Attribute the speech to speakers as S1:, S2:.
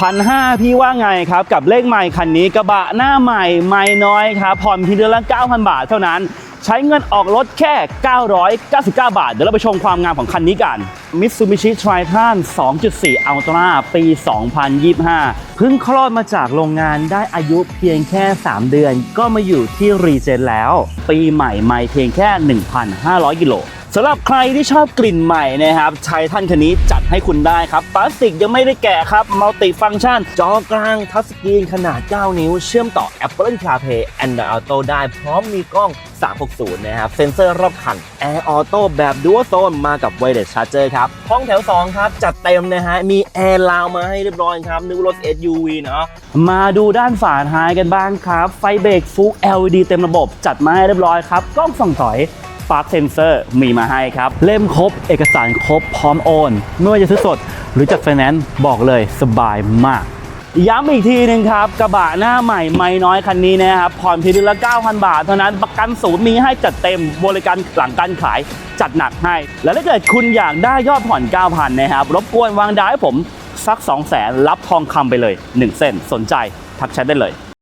S1: พันห้าพี่ว่าไงครับ กับเลขใหม่คันนี้กระบะหน้าใหม่ไม่น้อยครับผ่อนเพียงเดือนละ 9,000 บาทเท่านั้น ใช้เงินออกรถแค่ 999 บาท เดี๋ยวเราไปชมความงามของคันนี้กัน Mitsubishi Triton 2.4 Ultra ปี 2025 เพิ่งคลอดมาจากโรงงานได้อายุเพียงแค่ 3 เดือน ก็มาอยู่ที่รีเจนแล้ว ปีใหม่ไม่เพียงแค่ 1,500 กิโล สำหรับใครที่ชอบกลิ่นใหม่นะครับไททันคันนี้จัดให้คุณได้ครับพลาสติกยังไม่ได้แกะครับมัลติฟัง c t ชัน จอกลางทัชสกรีนขนาด 9 นิ้ว เชื่อมต่อ Apple CarPlay Android Auto ได้ พร้อมมีกล้อง 360 นะครับ เซ็นเซอร์รอบคัน Air Auto แบบ Dual Zone มากับ Wireless Charger ครับ ห้องแถว 2 ครับ จัดเต็มนะฮะ มี Air ลาวมาให้เรียบร้อยครับนึกว่ารถ SUV เนาะมาดูด้านฝาท้ายกันบ้างครับ ไฟเบรกฟุก LED เต็มระบบจัดมาให้เรียบร้อยครับกล้องส่องถอย ปาร์คเซนเซอร์มีมาให้ครับ เล่มครบ เอกสารครบพร้อมโอน ไม่ว่าจะซื้อสด หรือจัดไฟแนนซ์บอกเลยสบายมากย้ำอีกทีหนึ่งครับกระบะหน้าใหม่ไม่น้อยคันนี้นะครับผ่อนเพียงเดือนละ9,000 บาท เท่านั้นประกันศูนย์มีให้จัดเต็มบริการหลังการขายจัดหนักให้ แล้วถ้าเกิดคุณอยากได้ยอดผ่อน 9,000 นะครับ รบกวนวางดาวให้ผมสัก 200,000รับทองคำไปเลย 1 เส้นสนใจทักแชทได้เลย